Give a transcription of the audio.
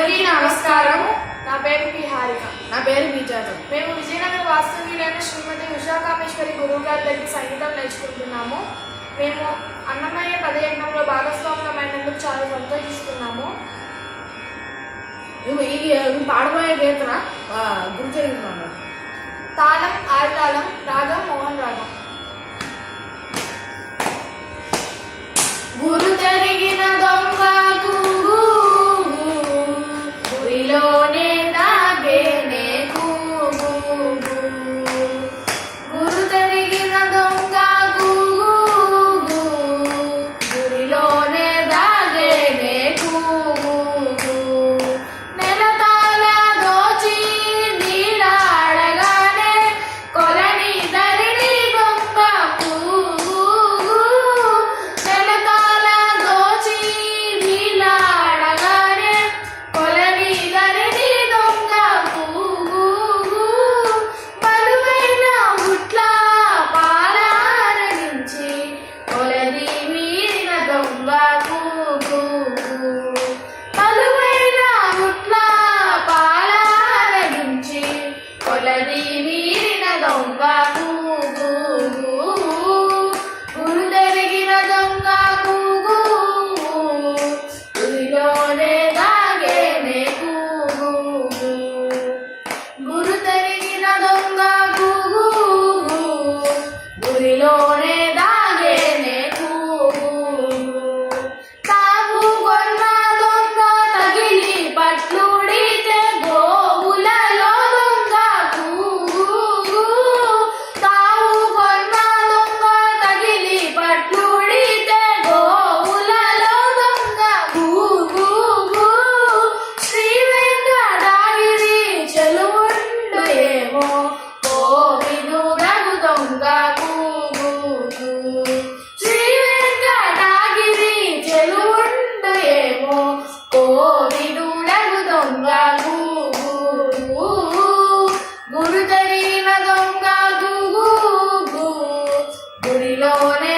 అందరికీ నమస్కారం నా పేరు పి హారిక. నా పేరు బీజాజం. మేము విజయనగర వాస్తవీలైన శ్రీమతి ఉషాకామేశ్వరి గురువు గారి దగ్గర సంగీతం నేర్చుకుంటున్నాము. మేము అన్నమయ్య పదయజ్ఞంలో భాగస్వామ్యమైనందుకు చాలా సంతోషిస్తున్నాము. నువ్వు ఇది నువ్వు పాడబోయే గీతన? గురించి తాళం ఆరుతాళం đi đi đang đồng và vui Surilone.